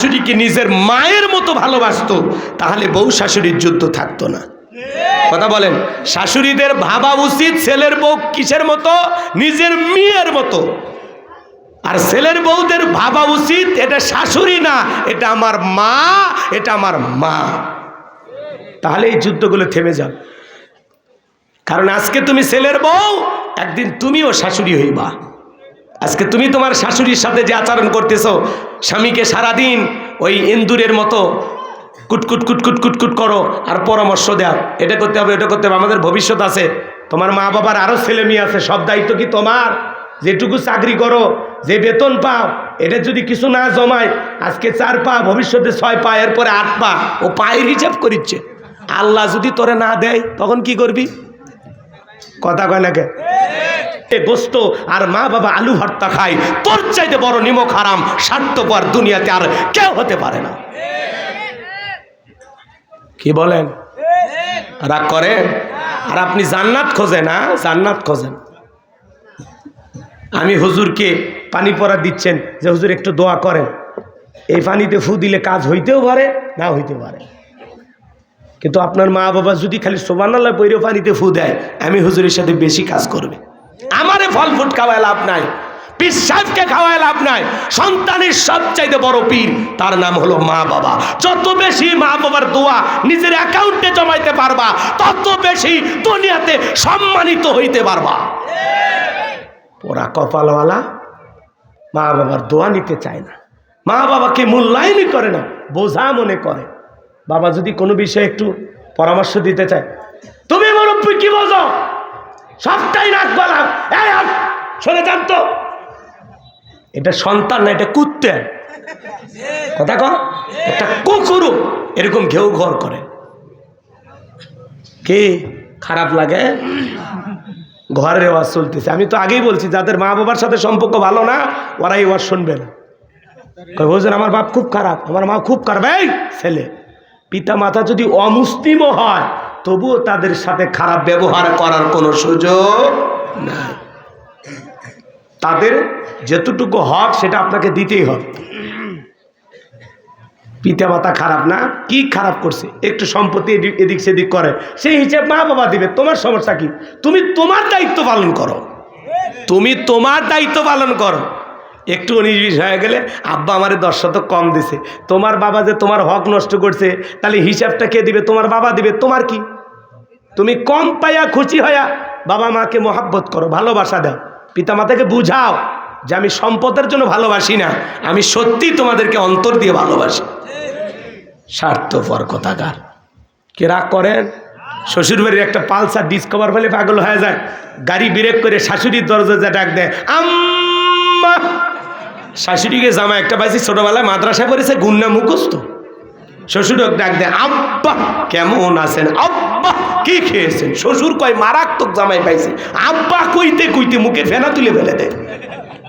শাশুড়িকে নিজের মায়ের মতো ভালোবাসতো, তাহলে বউ শাশুড়ির যুদ্ধ থাকতো না। কথা বলেন, শাশুড়িদের ভাবা উচিত ছেলের বউ কিসের মতো? নিজের মেয়ের মতো। আর ছেলের বউদের ভাবা উচিত, এটা শাশুড়ি না, এটা আমার মা, এটা আমার মা। তাহলে এই যুদ্ধগুলো থেমে যাবে কারণ আজকে তুমি ছেলের বউ, একদিন তুমিও শাশুড়ি হইবা। আজকে তুমি তোমার শাশুড়ির সাথে যে আচরণ করতেছো, স্বামীকে সারাদিন ওই ইন্দুরের মতো কুটকুট কুটকুট কুটকুট করো আর পরামর্শ দাও এটা করতে হবে এটা করতে হবে। আমাদের ভবিষ্যৎ আছে। তোমার মা বাবার আরও ছেলে মেয়ে আছে, সব দায়িত্ব কি তোমার? যেটুকু চাকরি করো, যে বেতন পাও, এটা যদি কিছু না জমায়, আজকে চার পা, ভবিষ্যতে ছয় পা, এরপরে আট পা, ও পায়ের হিসাব করিচ্ছে। আল্লাহ যদি তোরে না দেয়, তখন কি করবি? কথা কয় নাকি গোস্ত আর মা বাবা আলু ভর্তা খায়। তোর চাইতে বড় নিমক হারাম, স্বার্থপর দুনিয়াতে আর কেউ হতে পারে না। কি বলেন? রাগ করে? আর আপনি জান্নাত খোঁজেন না জান্নাত খোঁজেন। আমি হুজুরকে পানি পরা দিচ্ছেন যে হুজুর একটু দোয়া করেন। এই পানিতে ফু দিলে কাজ হইতেও পারে, না হইতে পারে। কিন্তু আপনার মা বাবা যদি খালি সোবানাল্লাহ পানিতে ফু দেয়, আমি হুজুরের সাথে বেশি কাজ করবে। আমারে ফল ফুট খাওয়ায় লাভ নাই। পীর সাহেবকে খাওয়ায় লাভ নাই। সন্তানের সবচাইতে বড় পীর, তার নাম হলো মা বাবা। যত বেশি মা বাবার দোয়া নিজের অ্যাকাউন্টে জমাইতে পারবা, তত বেশি দুনিয়াতে সম্মানিত হইতে পারবা। ওরা কপালওয়ালা মা বাবার দোয়া নিতে চায় না। মা বাবাকে মূল্যায়নই করে না, বোঝা মনে করে। বাবা যদি কোনো বিষয়ে একটু পরামর্শ দিতে চায়, তুমি মুরব্বী, কি বোঝো? সবটাই নাক বলাম সরে যান তো। এটা সন্তান না, এটা কুত্তে। কথা কর একটা কুকুরও এরকম ঘেউ ঘর করে। কি খারাপ লাগে? ঘরের ওয়াজ চলতেছে। আমি তো আগেই বলছি, যাদের মা বাবার সাথে সম্পর্ক ভালো না, ওরাই ওয়াজ শুনবে না। হুজুর, আমার বাপ খুব খারাপ, আমার মা খুব খারাপ। এই ছেলে পিতা মাতা যদি অমুসলিমও হয় তবুও তাদের সাথে খারাপ ব্যবহার করার কোনো সুযোগ নাই। তাদের যেতটুকু হক সেটা আপনাকে দিতেই হবে। পিতা মাতা খারাপ না? কি খারাপ করছে? একটু সম্পত্তি এদিক- এদিক সেদিক করে। সেই হিসেবে মা বাবা দিবে। তোমার সমস্যা কি? তুমি তোমার দায়িত্ব পালন করো। তুমি তোমার দায়িত্ব পালন করো। একটু উনিশ হয়ে গেলে আব্বা আমারে দশ শতক কম দিছে। তোমার বাবা যে তোমার হক নষ্ট করছে, তাহলে হিসাবটা কে দিবে? তোমার বাবা দিবে, তোমার কি? তুমি কম পাইয়া খুশি হইয়া বাবা মাকে মহাব্বত করো, ভালোবাসা দাও। পিতামাতাকে বুঝাও যে আমি সম্পদের জন্য ভালোবাসি না, আমি সত্যি তোমাদেরকে অন্তর দিয়ে ভালোবাসি। স্বার্থপর কথাকার। কে রাগ করেন? শ্বশুরবাড়ির একটা পালসার ডিসকভার ফেলে পাগল হয়ে যায়। গাড়ি ব্রেক করে শাশুড়ির দরজা যা ডাক দেয়, আম্মা! শাশুড়িকে জামা একটা পাইছি ছোটবেলায় মাদ্রাসা করেছে গুন্না মুখস্থ। শ্বশুরক ডাক দেয়, আব্বা, কেমন আছেন? আব্বা, কি খেয়েছেন? শ্বশুর কয়, মারাত্মক জামাই পাইছে। আব্বা কইতে কইতে মুখে ফেনা তুলে ফেলে দেয়।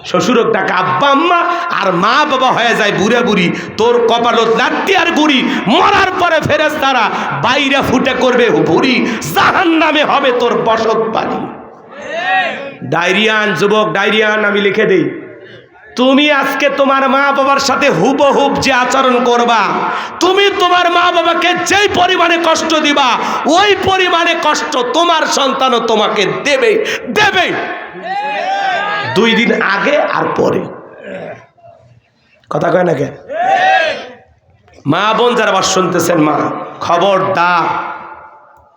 শ্বশুরক ডাকে, আব্বা, আম্মা, আর মা বাবা হয়ে যায় বুড়া বুড়ি। তোর কপালত লাত্তি আর গুড়ি মরার পরে ফেরেস তারা বাইরে ফুটে করবে বুড়ি জাহান নামে হবে তোর বসত বাড়ি ডায়রিয়ান, যুবক, ডায়রিয়ান, আমি লিখে দেই। তুমি আজকে তোমার মা বাবার সাথে হুবহুব যে আচরণ করবা, তুমি তোমার মা বাবাকে যেই পরিমাণে কষ্ট দিবা, ওই পরিমাণে কষ্ট তোমার সন্তানও তোমাকে দেবে দেবে। দুই দিন আগে আর পরে। কথা কয় না কে মা বোন যারা আবার শুনতেছেন মা, খবরদার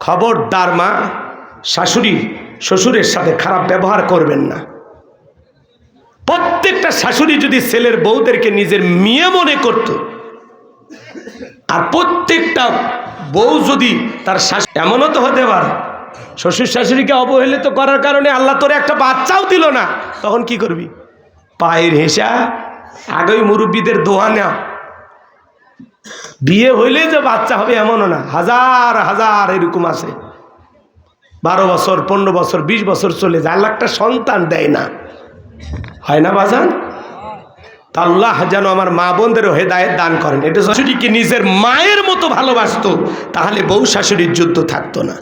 খবরদার মা, শাশুড়ি, শ্বশুরের সাথে খারাপ ব্যবহার করবেন না। প্রত্যেকটা শাশুড়ি যদি ছেলের বউদেরকে নিজের মেয়ে মনে করত, আর প্রত্যেকটা বউ যদি তার শাশু এমনও তো হতে পারে, শ্বশুর শাশুড়িকে অবহেলিত করার কারণে আল্লাহ তোর একটা বাচ্চাও দিল না, তখন কি করবি? পায়ের হেসা, আগেই মুরব্বীদের দোয়া নেওয়া বিয়ে হইলে যে বাচ্চা হবে এমনও না, হাজার হাজার এরকম আছে। বারো বছর, পনেরো বছর, বিশ বছর চলে যায়, আল্লাহ একটা সন্তান দেয় না। হয় না বাজান? আল্লাহ যেন আমার মা বোনদেরও হেদায়ত দান করেন। এটা শাশুড়িকে নিজের মায়ের মতো ভালোবাসতো, তাহলে বউ শাশুড়ির যুদ্ধ থাকতো না।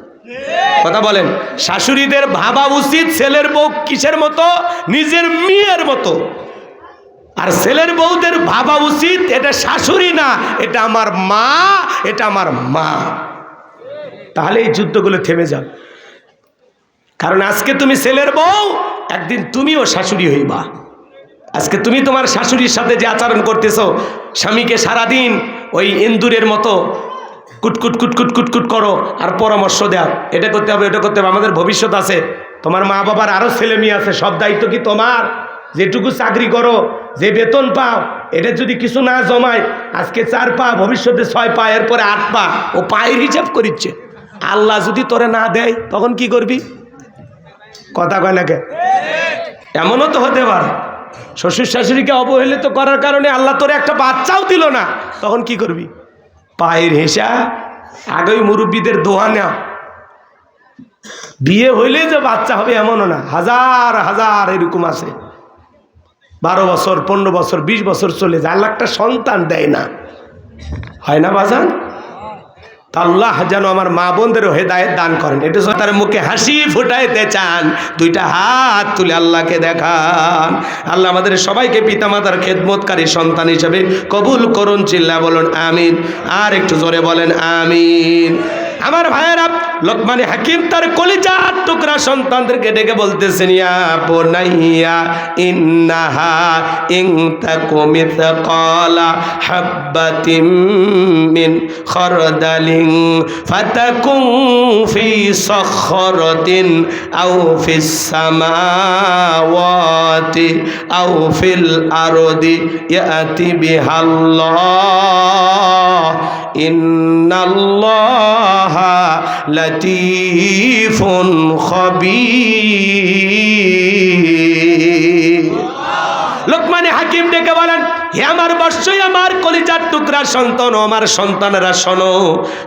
কথা বলেন, শাশুড়িদের ভাবা উচিত ছেলের বউ কিসের মতো? নিজের মেয়ের মতো। আর ছেলের বউদের ভাবা উচিত, এটা শাশুড়ি না, এটা আমার মা, এটা আমার মা। তাহলে এই যুদ্ধগুলো থেমে যাবে। কারণ আজকে তুমি ছেলের বউ একদিন তুমিও শাশুড়ি হইবা। আজকে তুমি তোমার শাশুড়ির সাথে যে আচরণ করতেছো, স্বামীকে সারাদিন ওই ইন্দুরের মতো কুটকুট কুটকুট কুটকুট করো আর পরামর্শ দাও। এটা করতে হবে এটা করতে হবে, আমাদের ভবিষ্যৎ আছে। তোমার মা বাবার আরও ছেলে মেয়ে আছে, সব দায়িত্ব কি তোমার? যেটুকু চাকরি করো, যে বেতন পাও, এটা যদি কিছু না জমায়, আজকে চার পা, ভবিষ্যতে ছয় পা, এরপরে আট পা, ও পায়ের হিসাব করিচ্ছে। আল্লাহ যদি তোরে না দেয়, তখন কি করবি? কথা কয় নাকি? এমনও তো হতে পারে। শ্বশুর শাশুড়িকে অবহেলিত করার কারণে আল্লাহ তোর একটা বাচ্চাও দিল না। তখন কি করবি? পায়ের হেসা, আগেই মুরব্বীদের দোয়া নেওয়া। বিয়ে হইলে যে বাচ্চা হবে এমনও না। হাজার হাজার এরকম আছে। বারো বছর, পনেরো বছর, বিশ বছর চলে যায়। আল্লাহ একটা সন্তান দেয় না। হয় না বাজান? আল্লাহ যেন আমার মা বোনদেরও হেদায়ত দান করেন। এটা তার মুখে হাসি ফুটাইতে চান। দুইটা হাত তুলে আল্লাহকে দেখান। আল্লাহ আমাদের সবাইকে পিতামাতার খেদমতকারী সন্তান হিসেবে কবুল করুন চিল্লা বলুন, আমিন। আর একটু জোরে বলেন, আমিন। আমার ভাইয়েরা লোকমানি হাকিম তার কলিজার টুকরা সন্তানদেরকে ডেকে বলতেছেন, ইয়া বোনাইয়া, ইন্নাহা ইন তাকু মিথকালা হাব্বাতিম মিন খরদালিন ফাতাকুন ফি সখরাতিন আও ফিস সামাওয়াতি আও ফিল ইয়াতি বিহাল্লাহ। ইন্নাল্লাহা লতিফুন খবীর। লোকমানে হাকিম ডেকে বলেন হে আমার বর্ষই আমার কলিজার টুকরা সন্তান আমার সন্তানেরা, শোনো,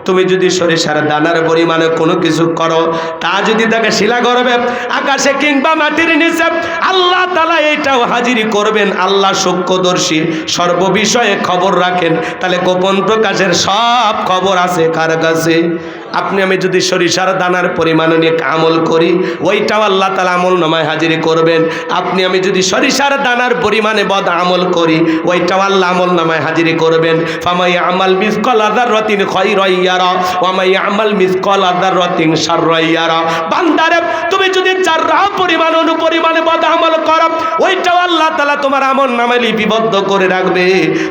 তুমি যদি সরিষার দানার পরিমাণে কোনো কিছু করো, তা যদি তাকে শিলা করবে আকাশে কিংবা মাটির নিচে, আল্লাহ তালা এইটাও হাজিরি করবেন। আল্লাহ সূক্ষ্মদর্শী, সর্ববিষয়ে খবর রাখেন। তাহলে গোপন প্রকাশের সব খবর আছে কার কাছে? আপনি আমি যদি সরিষার দানার পরিমাণ নিয়ে আমল করি, ওইটাও আল্লাহ তালা আমল নামায় হাজিরি করবেন। আপনি আমি যদি সরিষার দানার পরিমাণে বদ আমল করি, ওইটাও আল্লাহ আমল নামায় হাজিরি করবেন। ফামাই আমাল মিসকল আদার রতিন খই রইয়ারা ওয়ামাই আমাল মিসকল আদার রতিন সার রইয়ারা বান্দারে, তুমি যদি চার চাররা পরিমাণ, অনুপরিমাণে বদ আমল করো, ওইটাও আল্লাহ তালা তোমার আমল নামে লিপিবদ্ধ করে রাখবে।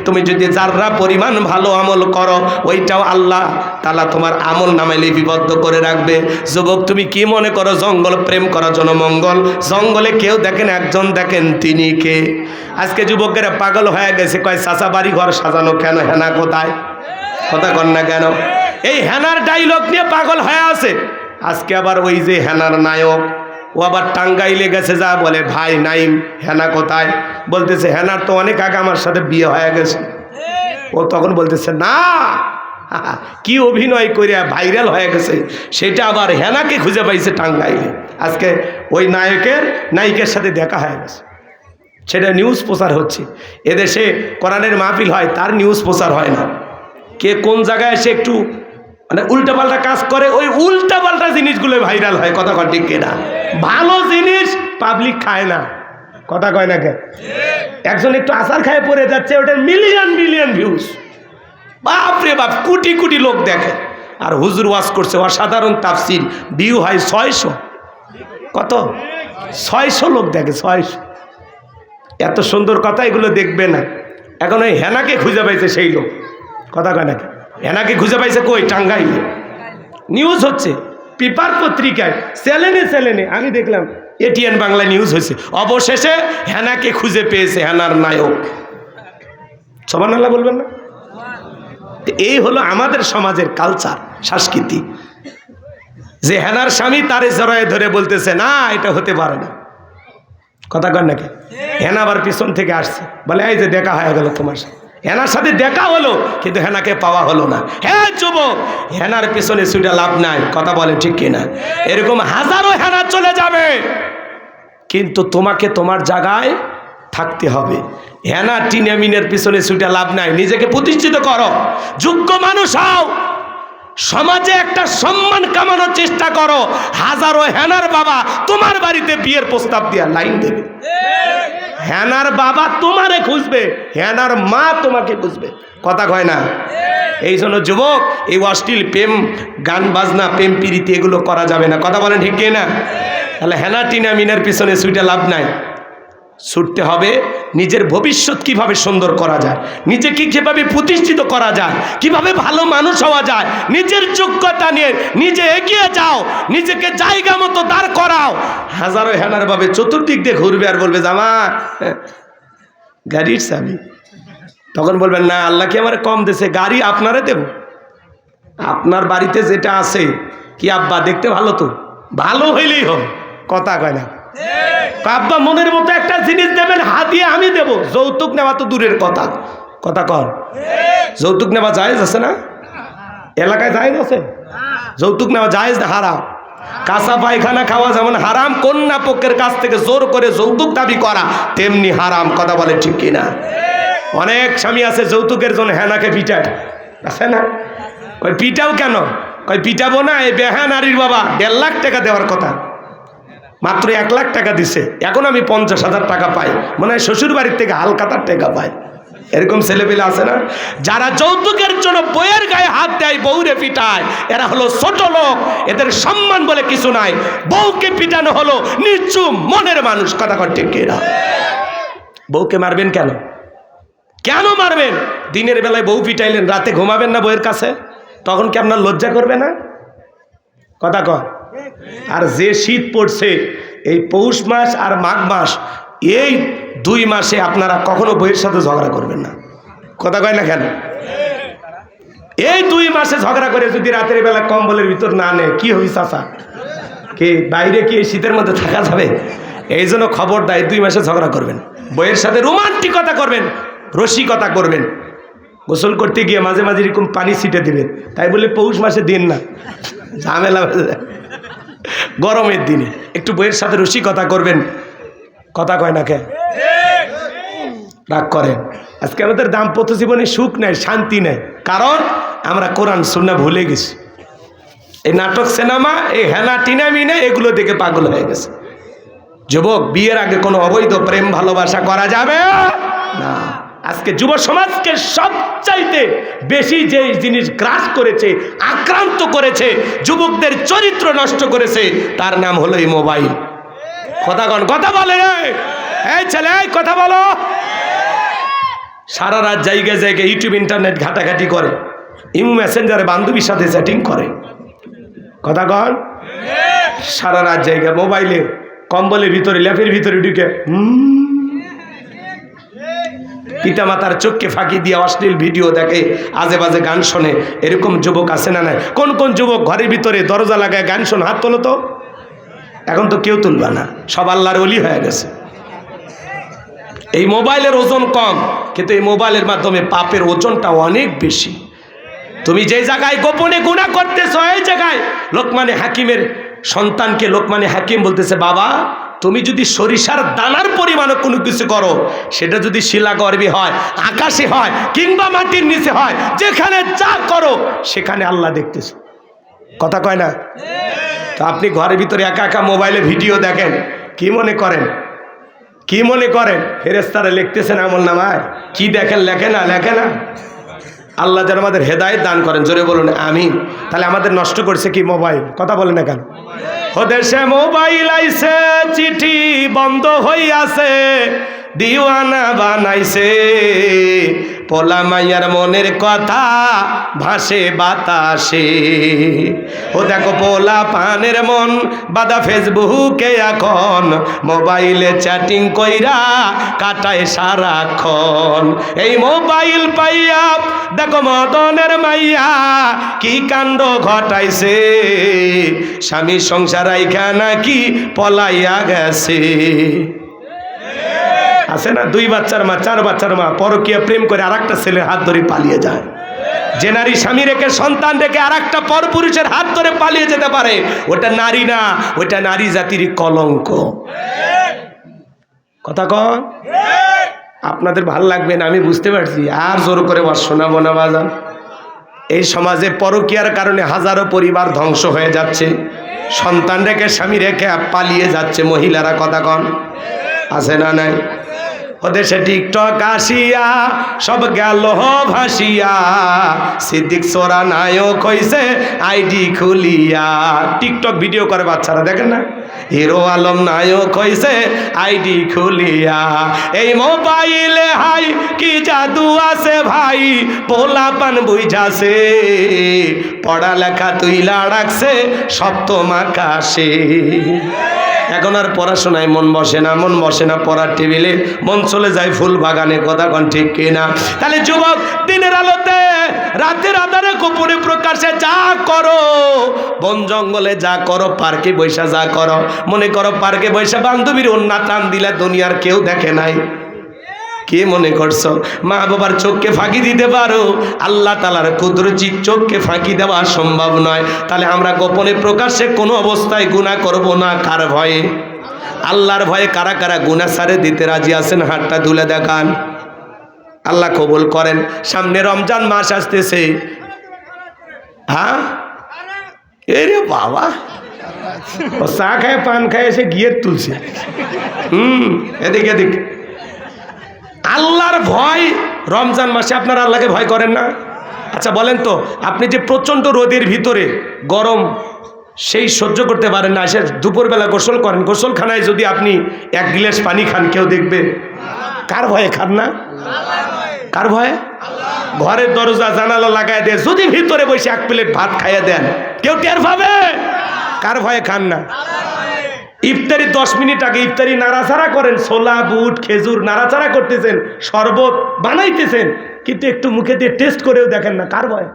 তুমি যদি যাররা পরিমাণ ভালো আমল করো, ওইটাও আল্লাহ তালা তোমার আমল নামে লিপিবদ্ধ করে রাখবে। যুবক, তুমি কি মনে করো জঙ্গল প্রেম করার জন্য মঙ্গল জঙ্গলে কেউ দেখেন, একজন দেখেন, তিনি কে? আজকে যুবকেরা পাগল হয়ে গেছে, কয়, চাচা, বাড়ি ঘর সাজানো কেন? হেনা কোথায়? কথা কন না কেন? এই হেনার ডাইলগ নিয়ে পাগল হয়ে আছে। আজকে আবার ওই যে হেনার নায়ক, ও আবার টাঙ্গাইলে গেছে, যা বলে, ভাই, নাইম, হেনা কোথায়? বলতেছে, হেনার তো অনেক আগে আমার সাথে বিয়ে হয়ে গেছে। ও তখন বলতেছে, না কি অভিনয় করিয়া ভাইরাল হয়ে গেছে, সেটা আবার হেনাকে খুঁজে পাইছে টাঙ্গাইলে। আজকে ওই নায়কের, নায়িকের সাথে দেখা হয়ে গেছে। সেটা নিউজ প্রচার হচ্ছে। এদেশে কোরআনের মাহফিল হয়, তার নিউজ প্রচার হয় না। কে কোন জায়গায় এসে একটু মানে উল্টাপাল্টা কাজ করে, ওই উল্টাপাল্টা জিনিসগুলো ভাইরাল হয়, কথা কয় ঠিক কিনা ভালো জিনিস পাবলিক খায় না। কথা কয় না কে? একজন একটু আচার খায়, পড়ে যাচ্ছে, ওটার মিলিয়ন মিলিয়ন ভিউজ বাপ রে বাপ, কোটি কোটি লোক দেখে। আর হুজুর ওয়াজ করছে, অসাধারণ তাফসির ভিউ হয় ছয়শো। কত? ছয়শো লোক দেখে, ছয়শো। এত সুন্দর কথা এগুলো দেখবে না। এখন ওই হেনাকে খুঁজে পাইছে সেই লোক। কথা কয় নাকি হেনাকে খুঁজে পাইছে কই? টাঙ্গাইলে। নিউজ হচ্ছে। পেপার পত্রিকায় চ্যালেনে চ্যালেনে আমি দেখলাম এটিএন বাংলা নিউজ হয়েছে। অবশেষে হেনাকে খুঁজে পেয়েছে হেনার নায়ক। সবার নালা বলবেন না? এই হলো আমাদের সমাজের কালচার সংস্কৃতি। যে হেনার স্বামী তারে জড়ায় ধরে বলতেছে, না, এটা হতে পারে না। কথা কর নাকি? হেনা আবার পিছন থেকে আসছে। বলে, এই যে দেখা হয়ে গেল তোমার সাথে। হেনার সাথে দেখা হলো, কিন্তু হেনাকে পাওয়া হলো না। হ্যাঁ যুবক! হেনার পিছনে সুইটা লাভ নাই, কথা বলে ঠিক কিনা। এরকম হাজারো হেনা চলে যাবে। কিন্তু তোমাকে তোমার জায়গায় থাকতে হবে। হেনা টিনামিনের পিছনে ছুটে লাভ নাই। নিজেকে প্রতিষ্ঠিত করো। যোগ্য মানুষ হও। সমাজে একটা সম্মান কামানোর চেষ্টা করো। হাজারো হেনার বাবা তোমার বাড়িতে বিয়ের প্রস্তাব দিয়া লাইন দেবে। হেনার বাবা তোমারে খুঁজবে। হেনার মা তোমাকে খুঁজবে। কথা কয় না? এই জন্য যুবক, এই অশ্লীল প্রেম, গান, বাজনা, প্রেম পিরিতি এগুলো করা যাবে না। কথা বলেন ঠিক না তাহলে হেনা টিনা মিনার পিছনে সুইটা লাভ নাই। ছুটতে হবে। নিজের ভবিষ্যৎ কীভাবে সুন্দর করা যায়? নিজেকে কীভাবে প্রতিষ্ঠিত করা যায়, কীভাবে ভালো মানুষ হওয়া যায়, নিজের যোগ্যতা নিয়ে নিজে এগিয়ে যাও, নিজেকে জায়গা মতো দাঁড় করাও। হাজারো হেনার ভাবে চতুর্দিক দিয়ে ঘুরবে আর বলবে, জামা গাড়ির চাবি তখন বলবেন, না, আল্লাহ কি আমার কম দেশে গাড়ি আপনারে দেব? আপনার বাড়িতে যেটা আছে, কি আব্বা দেখতে ভালো তো? ভালো হইলেই হবে, কথা কয় না। আব্বা মনের মতো একটা জিনিস দেবেন, হাতিয়ে আমি দেব। যৌতুক নেওয়া তো দূরের কথা। কথা কর। যৌতুক নেওয়া জায়েজ আছে না? এলাকায় জায়েজ আছে? যৌতুক নেওয়া জায়েজ হারাম? কাঁচা পায়খানা খাওয়া যেমন হারাম, কন্যা পক্ষের কাছ থেকে জোর করে যৌতুক দাবি করা, তেমনি হারাম। কথা বলে ঠিক কিনা? অনেক স্বামী আছে, যৌতুকের জন্য হেনাকে পিটায়। আছে না? ওই পিটাও কেন? কই পিটাবো না, এই বেহা নারীর বাবা, দেড় লাখ টাকা দেওয়ার কথা। মাত্র এক লাখ টাকা দিছে। এখন আমি পঞ্চাশ হাজার টাকা পাই। মনে হয় শ্বশুর বাড়ির থেকে হালকাতার টাকা পাই। এরকম ছেলেপেলে আছে না? যারা যৌতুকের জন্য বইয়ের গায়ে হাত দেয়, বউরে পিটায়, এরা হলো ছোট লোক। এদের সম্মান বলে কিছু নাই। বউকে পিটানো হলো নিচু মনের মানুষ। কথা কর ঠিক এরা বউকে মারবেন কেন? কেন মারবেন? দিনের বেলায় বউ পিটাইলেন, রাতে ঘুমাবেন না বউয়ের কাছে? তখন কি আপনার লজ্জা করবে না? কথা কর আর যে শীত পড়ছে, এই পৌষ মাস আর মাঘ মাস, এই দুই মাসে আপনারা কখনো বইয়ের সাথে ঝগড়া করবেন না। কথা কয় না কেন? এই দুই মাসে ঝগড়া করে যদি রাতের বেলা কম্বলের ভিতর না নেয় কি হই চাচা? কি, বাইরে কি এই শীতের মধ্যে থাকা যাবে? এই জন্য খবর দেয়, দুই মাসে ঝগড়া করবেন। বইয়ের সাথে রোমান্টিকতা করবেন, রসিকতা করবেন। গোসল করতে গিয়ে মাঝে মাঝে এরকম পানি ছিটে দিবেন। তাই বলে পৌষ মাসে দিন না। ঝামেলা। গরমের দিনে। একটু বইয়ের সাথে রসিকতা করবেন। কথা কয় না কে? রাগ করেন। আজকে আমাদের দাম্পত্য জীবনে সুখ নেই, শান্তি নেই। কারণ আমরা কোরআন শুনে ভুলে গেছি। এই নাটক, সিনেমা, এই হেনা, টিনা, মিনা, এগুলো দেখে পাগল হয়ে গেছে। যুবক, বিয়ের আগে কোনো অবৈধ প্রেম, ভালোবাসা করা যাবে না। আজকে যুব সমাজকে সবচাইতে বেশি যে জিনিস গ্রাস করেছে, আক্রান্ত করেছে, যুবকদের চরিত্র নষ্ট করেছে, তার নাম হলো এই মোবাইল। কথা কন কথা বলে। এই ছেলে কথা বলো। সারা রাত জায়গায় জায়গায় ইউটিউব ইন্টারনেট ঘাটাঘাটি করে। ইমু মেসেঞ্জারে বান্ধবীর সাথে চ্যাটিং করে। কথা কন সারা রাত জায়গায় মোবাইলে কম্বলের ভিতরে, ল্যাপের ভিতরে ঢুকে পিতা মাতার চোখকে ফাঁকি দিয়ে অশ্লীল ভিডিও দেখে, আজে বাজে গান শোনে। এরকম যুবক আছে না নাই? কোন কোন যুবক ঘরের ভিতরে দরজা লাগায় গান শোন? হাত তোলো তো। এখন তো কেউ তুলবা না। সব আল্লাহর অলি হয়ে গেছে। এই মোবাইলের ওজন কম, কিন্তু এই মোবাইলের মাধ্যমে পাপের ওজনটা অনেক বেশি। তুমি যে জায়গায় গোপনে গুণা করতেছ, এই জায়গায় লোকমানে হাকিমের সন্তানকে লোকমানে হাকিম বলতেছে, বাবা তুমি যদি সরিষার দানার পরিমাণে কোনো কিছু করো, সেটা যদি শিলা গর্বে হয়, আকাশে হয়, কিংবা মাটির নিচে হয়, যেখানে যা করো, সেখানে আল্লাহ দেখতেছ। কথা কয় না? তো আপনি ঘরের ভিতরে একা একা মোবাইলে ভিডিও দেখেন, কি মনে করেন? কি মনে করেন? ফেরেস্তারা লিখতেছেন আমল নামায়। কি দেখেন, লেখে না লেখে না? আল্লাহ যেন আমাদের হেদায়ত দান করেন। জোরে বলুন আমি তাহলে আমাদের নষ্ট করছে কি মোবাইল? কথা বলেন না কেন? দেশে মোবাইল আইছে চিঠি বন্ধ হইয়াছে দিওয়ানা বানাইছে। পোলা মাইয়ার মনের কথা ভাসে বাতাসে। ও দেখো পোলা পানের মন, বাদা ফেসবুকে এখন। মোবাইলে চ্যাটিং কইরা কাটায় সারাক্ষণ। এই মোবাইল পাইয়া, দেখো মদনের মাইয়া, কি কাণ্ড ঘটাইছে। স্বামী সংসার আইখা নাকি পলাইয়া গেছে। আছে না? দুই বাচ্চার মা, চার বাচ্চার মা পরকীয়া প্রেম করে আর একটা ছেলের হাত ধরে পালিয়ে যায়। যে নারী স্বামী রেখে, সন্তান রেখে আর একটা পরপুরুষের হাত ধরে পালিয়ে যেতে পারে, ওটা নারী না, ওটা নারী জাতির কলঙ্ক। কথা কন আপনাদের ভালো লাগবে না, আমি বুঝতে পারছি। আর জোর করে ওয়াজ শোনাবো না, বাজান। এই সমাজে পরকীয়ার কারণে হাজারো পরিবার ধ্বংস হয়ে যাচ্ছে। সন্তান রেখে, স্বামী রেখে পালিয়ে যাচ্ছে মহিলারা, কথা কন। আছে না নাই? ওদেশে টিকটক আসিয়া, সব গেল ভাসিয়া। সিদ্দিক সোরা নায়ক হইছে, আইডি খুলিয়া। টিকটক ভিডিও করে বাচ্চারা, দেখেন না? হিরো আলম নায়ক হইছে, আইডি খুলিয়া। এই মোবাইলে হাই, কি জাদু আছে ভাই? পোলা পান বুঝাছে। পড়ালেখা তুইলা রাখছে, সপ্তম আকাশে। এখন আর পড়াশোনায় মন বসে না, মন বসে না পড়ার টেবিলে, মন চলে যায় ফুল বাগানে, কথা কন ঠিক কিনা। তাহলে যুবক, দিনের আলোতে, রাতের আধারে গোপনে প্রকাশে যা করো, বন জঙ্গলে যা করো, পার্কে বৈশা যা করো, মনে করো পার্কে বৈশা বান্ধবীর অন্যা টান দিলে দুনিয়ার কেউ দেখে নাই। কে মনে করছ? মা বাবার চোখকে ফাঁকি দিতে পারো। আল্লাহ তালার কুদরচি চোখকে ফাঁকি দেওয়া সম্ভব নয়। তাহলে আমরা গোপনে প্রকাশ্যে কোনো অবস্থায় গুণা করব না, কার ভয়ে? আল্লাহর ভয়ে কারা কারা গুণা সারে দিতে রাজি আছেন? হাতটা তুলে দেখান। আল্লাহ কবুল করেন। সামনে রমজান মাস আসতেছে। হ্যাঁ? এরে বাবা। ও চা খায়, পান খায়, এসে গিয়ে তুলছে। হুম, এদিকে, এদিক। আল্লাহর ভয় রমজান মাসে আপনারা আল্লাহকে ভয় করেন না? আচ্ছা বলেন তো, আপনি যে প্রচণ্ড রোদের ভিতরে গরম সেই সহ্য করতে পারেন না সে দুপুরবেলা গোসল করেন। গোসলখানায় যদি আপনি এক গ্লাস পানি খান, কেউ দেখবে? কার ভয়ে খান না? কার ভয়ে? ঘরের দরজা, জানালা লাগায় দেয়, যদি ভিতরে বসে এক প্লেট ভাত খাইয়ে দেন, কেউ টের পাবে? কার ভয়ে খান না? ইফতারি দশ মিনিট আগে ইফতারি নাড়াচাড়া করেন, ছোলা, বুট, খেজুর নাড়াচাড়া করতেছেন, শরবত বানাইতেছেন, কিন্তু একটু মুখে দিয়ে টেস্ট করেও দেখেন না, কার ভয়?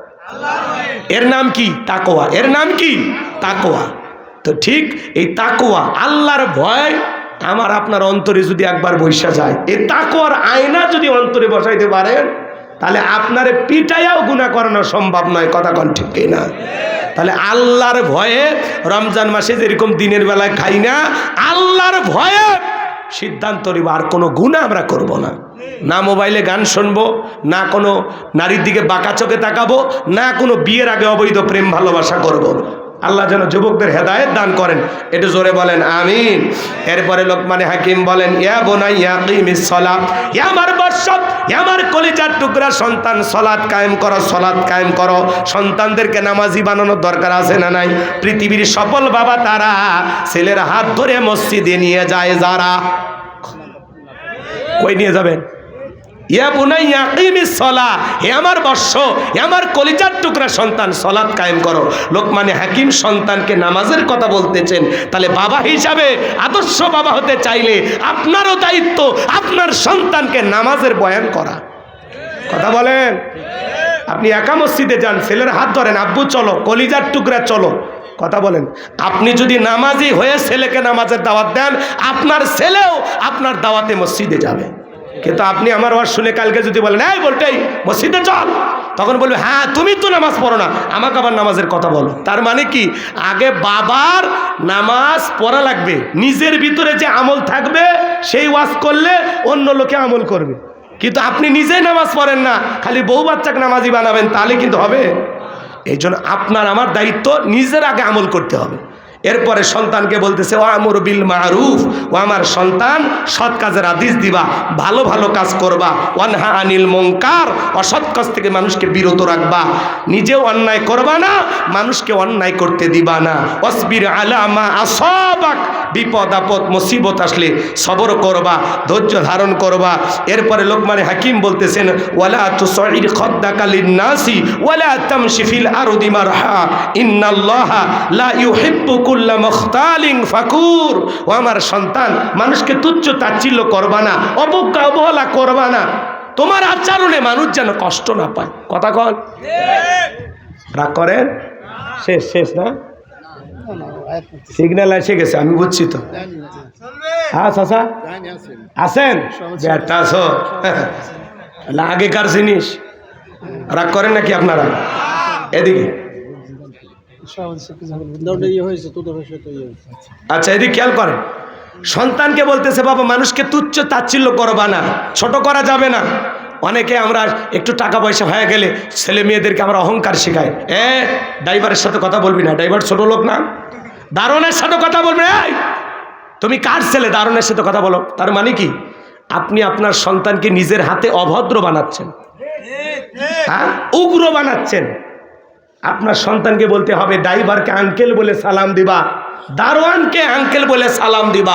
এর নাম কি? তাকোয়া এর নাম কি? তাকোয়া তো ঠিক এই তাকোয়া আল্লাহর ভয়, আমার আপনার অন্তরে যদি একবার বৈশা যায়, এই তাকোয়ার আয়না যদি অন্তরে বসাইতে পারেন, তাহলে আপনার পিটাইয়াও গুণা করানো সম্ভব নয়, কথা কন ঠিক না তাহলে আল্লাহর ভয়ে রমজান মাসে যেরকম দিনের বেলায় খাই না, আল্লাহর ভয়ে সিদ্ধান্ত নিব, আর কোনো গুণা আমরা করব না না মোবাইলে গান শুনব, না কোনো নারীর দিকে বাঁকা চোখে তাকাবো, না কোনো বিয়ের আগে অবৈধ প্রেম ভালোবাসা করব। আল্লাহ যেন যুবকদের হেদায়েত দান করেন। একটু জোরে বলেন, আমিন। এরপরে লোকমানে হাকিম বলেন, ইয়া বোনাই, ইয়া ইয়া আমার বর্ষব ইয়া আমার কলিজার টুকরা, সন্তান সলাৎ কায়েম করো সলাৎ কায়েম করো। সন্তানদেরকে নামাজি বানানোর দরকার আছে না নাই? পৃথিবীর সফল বাবা তারা ছেলের হাত ধরে মসজিদে নিয়ে যায় যারা। কই নিয়ে যাবেন? ইয়া বুনাইয়া কিমিস সলা, হে আমার বর্ষ, হে আমার কলিজার টুকরা সন্তান সলাৎ কায়েম করো। লোকমানে হাকিম সন্তানকে নামাজের কথা বলতেছেন। তাহলে বাবা হিসাবে, আদর্শ বাবা হতে চাইলে আপনারও দায়িত্ব আপনার সন্তানকে নামাজের বয়ান করা। কথা বলেন? আপনি একা মসজিদে যান, ছেলের হাত ধরেন, আব্বু চলো, কলিজার টুকরা চলো। কথা বলেন। আপনি যদি নামাজি হয়ে ছেলেকে নামাজের দাওয়াত দেন, আপনার ছেলেও আপনার দাওয়াতে মসজিদে যাবে। কিন্তু আপনি আমার ওয়াজ শুনে কালকে যদি বলেন, এই বলতেই মসজিদে চল। তখন বলবে হ্যাঁ তুমি তো নামাজ পড়ো না, আমাকে আবার নামাজের কথা বলো। তার মানে কি? আগে বাবার নামাজ পড়া লাগবে, নিজের ভিতরে যে আমল থাকবে, সেই ওয়াজ করলে অন্য লোকে আমল করবে। কিন্তু আপনি নিজেই নামাজ পড়েন না, খালি বউ বাচ্চাকে নামাজি বানাবেন, তাহলে কিন্তু হবে। এই জন্য আপনার, আমার দায়িত্ব নিজের আগে আমল করতে হবে। এরপরে সন্তানকে বলতেছে, ও আমর বিল মারুফ, ও আমার সন্তান, সৎ কাজের আদেশ দিবা, ভালো ভালো কাজ করবা ওয়ানহা আনিল মঙ্কার অসৎ কাজ থেকে মানুষকে বিরত রাখবা, নিজেও অন্যায় করবা না, মানুষকে অন্যায় করতে দিবা না। অসবির আলামা আসবাক, বিপদ, আপদ, মুসিবত আসলে সবর করবা, ধৈর্য ধারণ করবা। এরপরে লোকমানে হাকিম বলতেছেন, ওয়ালা তুসঈর খদ্দাকালিন নাসি ওয়ালা তামশি ফিল আরদি মারহা, ইন্নাল্লাহা লা ইউহিব্বু ফাকুর। ও আমার সন্তান মানুষকে তুচ্ছ তাচ্ছিল্য করবা না অবজ্ঞা অবহেলা করবা না। তোমার আচরণে মানুষ যেন কষ্ট না পায়। কথা কন। রাগ করেন? শেষ শেষ না? সিগন্যাল এসে গেছে আমি বুঝছি তো। হ্যাঁ চাষা আছো। আগেকার জিনিস। রাগ করেন নাকি আপনারা? এদিকে। আচ্ছা এদিকে খেয়াল করেন। সন্তানকে বলতেছে, বাবা, মানুষকে তুচ্ছ তাচ্ছিল্য করবা না ছোট করা যাবে না। অনেকে আমরা একটু টাকা পয়সা হয়ে গেলে ছেলে মেয়েদেরকে আমরা অহংকার শেখাই। এ, ড্রাইভারের সাথে কথা বলবি না। ড্রাইভার ছোট লোক না? দারোয়ানের সাথে কথা বলবে তুমি কার ছেলে? দারুণের সাথে কথা বলো। তার মানে কি? আপনি আপনার সন্তানকে নিজের হাতে অভদ্র বানাচ্ছেন। হ্যাঁ? উগ্র বানাচ্ছেন। আপনার সন্তানকে বলতে হবে ড্রাইভারকে আঙ্কেল বলে সালাম দিবা। দারোয়ানকে আঙ্কেল বলে সালাম দিবা।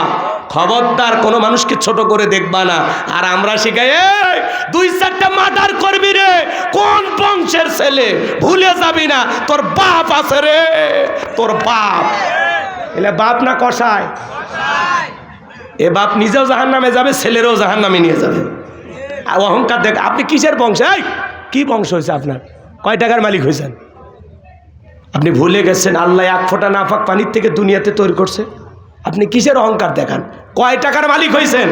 খবরদার কোনো মানুষকে ছোট করে দেখবা না। আর আমরা শিখাই "এই, দুই চারটা মার্ডার করবি রে। কোন বংশের ছেলে? ভুলে যাবি না। তোর বাপ আছে রে। তোর বাপ। এলে বাপ না কষায় এ বাপ নিজেও জাহান নামে যাবে ছেলেরও জাহান নামে নিয়ে যাবে। অহংকার দেখ আপনি কিসের বংশ? কি বংশ হয়েছে আপনার? কয় টাকার মালিক হয়েছেন? আপনি ভুলে গেছেন, আল্লাহ এক ফোঁটা নাফাক পানির থেকে দুনিয়াতে তৈরি করছে। আপনি কিসের অহংকার দেখান? কয় টাকার মালিক হয়েছেন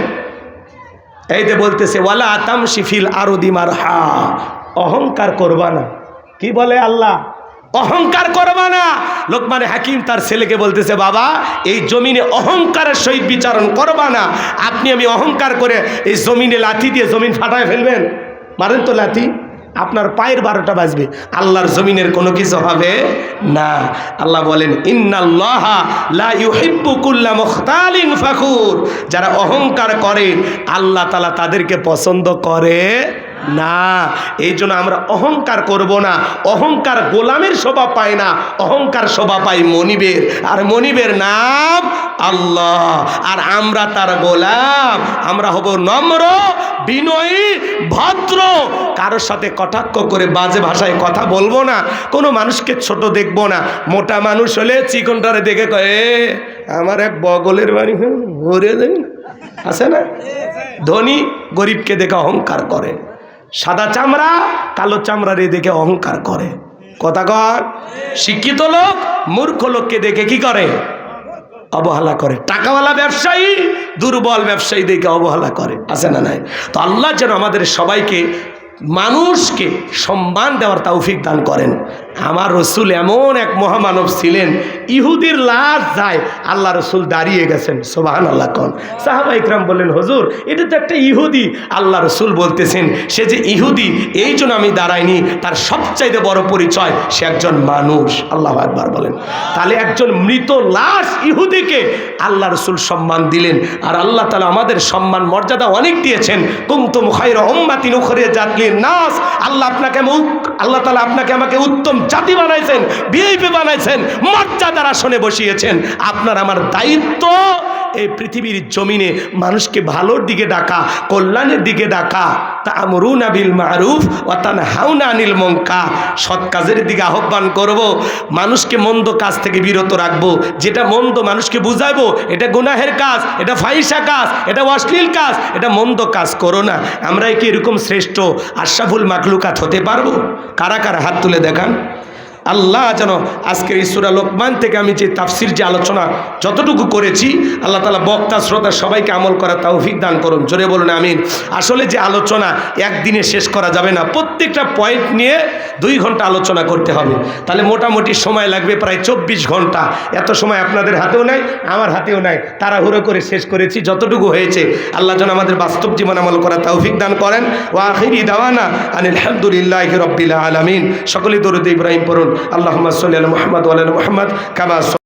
এই যে বলতেছে, ওয়ালা আতাম শিফিল আরও দিমার হা অহংকার করবা না। কি বলে আল্লাহ? অহংকার করবা না। লোকমানে হাকিম তার ছেলেকে বলতেছে, বাবা, এই জমিনে অহংকারের সহিত বিচারণ করবা না। আপনি আমি অহংকার করে এই জমিনে লাথি দিয়ে জমিন ফাটায় ফেলবেন। মারেন তো লাথি। আপনার পায়ের বারোটা বাজবে। আল্লাহর জমিনের কোনো কিছু হবে না। আল্লাহ বলেন, ইন্নাল্লাহ লা ইউহিব্বু কুল্লা মুখতালিন ফাখুর। যারা অহংকার করে, আল্লাহ তালা তাদেরকে পছন্দ করে না, এই জন্য আমরা অহংকার করব না। অহংকার গোলামের শোভা পায় না, অহংকার শোভা পাই মনিবের। আর মনিবের নাম আল্লাহ। আর আমরা তার গোলাম, আমরা হব নম্র, বিনয়ী, ভদ্র। কারোর সাথে কটাক্ষ করে বাজে ভাষায় কথা বলব না, কোনো মানুষকে ছোট দেখব না। মোটা মানুষ হলে চিকনটারে দেখে কয়ে আমার এক বগলের বাড়ি ভরে দেবেন আছে না? ধনী গরিবকে দেখে অহংকার করে। সাদা চামড়া, কালো চামড়ার দেখে অহংকার করে। কথা কর। শিক্ষিত লোক, মূর্খ লোককে দেখে কি করে? অবহেলা করে। টাকাওয়ালা ব্যবসায়ী, দুর্বল ব্যবসায়ী দেখে অবহেলা করে। আছে না নাই? তো আল্লাহ যেন আমাদের সবাইকে মানুষকে সম্মান দেওয়ার তৌফিক দান করেন। আমার রসুল এমন এক মহামানব ছিলেন, ইহুদির লাশ যায় আল্লাহ রসুল দাঁড়িয়ে গেছেন সোবাহান আল্লাহ কন। সাহাবা ইকরাম বললেন, হজুর, এটা তো একটা ইহুদি। আল্লাহ রসুল বলতেছেন, সে যে ইহুদি, এই জন্য আমি দাঁড়াইনি। তার সবচাইতে বড় পরিচয়, সে একজন মানুষ। আল্লাহ একবার বলেন। তাহলে একজন মৃত লাশ ইহুদিকে আল্লাহ রসুল সম্মান দিলেন। আর আল্লাহ তালা আমাদের সম্মান মর্যাদা অনেক দিয়েছেন। কুমতুম খাইর ওম্মাতিন উখরে নাস, আল্লাহ আপনাকে আল্লাহ তালা আপনাকে আমাকে উত্তম জাতি বানাইছেন বিএপি বানাইছেন, মর্যাদার আসনে বসিয়েছেন। আপনার আমার দায়িত্ব এই পৃথিবীর জমিনে মানুষকে ভালোর দিকে ডাকা, কল্যাণের দিকে ডাকা তা আমরুন আবিল মারুফ অতান হাউনা আনিল মঙ্কা সৎ কাজের দিকে আহ্বান করব, মানুষকে মন্দ কাজ থেকে বিরত রাখব। যেটা মন্দ মানুষকে বুঝাবো এটা গুনাহের কাজ, এটা ফাইসা কাজ, এটা অশ্লীল কাজ, এটা মন্দ কাজ করো না। আমরা কি এরকম শ্রেষ্ঠ, আশরাফুল মাকলুকাত হতে পারব? কারা কারা হাত তুলে দেখান? আল্লাহ যেন আজকের এই লোকমান থেকে আমি যে তাফসির, যে আলোচনা যতটুকু করেছি, আল্লাহ তালা বক্তা, শ্রোতা সবাইকে আমল করা তৌফিক দান করুন। জোরে বলুন, আমিন। আসলে যে আলোচনা একদিনে শেষ করা যাবে না, প্রত্যেকটা পয়েন্ট নিয়ে দুই ঘণ্টা আলোচনা করতে হবে। তাহলে মোটামুটি সময় লাগবে প্রায় চব্বিশ ঘণ্টা। এত সময় আপনাদের হাতেও নাই, আমার হাতেও নাই। তাড়াহুড়ো করে শেষ করেছি, যতটুকু হয়েছে। আল্লাহ যেন আমাদের বাস্তব জীবন আমল করা তৌফিক দান করেন। ও আখিরি দাওয়ানা আনিল আলহামদুলিল্লাহ রব্বিল আলমিন। সকলে দরুদ ইব্রাহিম পড়ুন। আল্লাহ সাল্লাহ মোহাম্মদ মোহাম্মদ কাবা